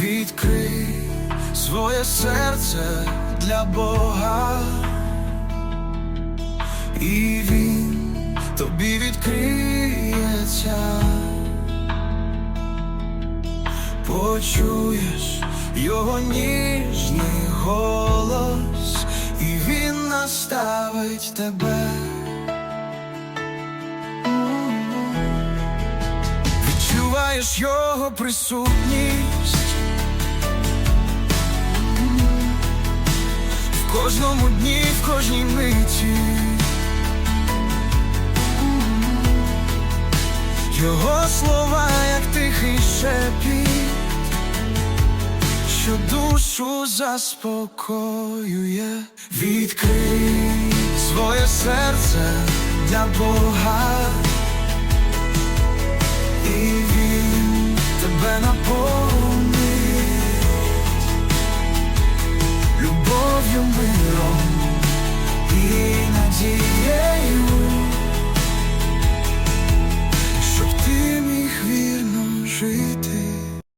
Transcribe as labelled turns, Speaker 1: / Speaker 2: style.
Speaker 1: відкрий своє серце для Бога, і Він тобі відкриється, почуєш його ніжний голос, і він наставить тебе. Відчуваєш його присутність в кожному дні, в кожній миті. Його слова, як тихий шепіт, що душу заспокоює. Відкрий своє серце для Бога. 睡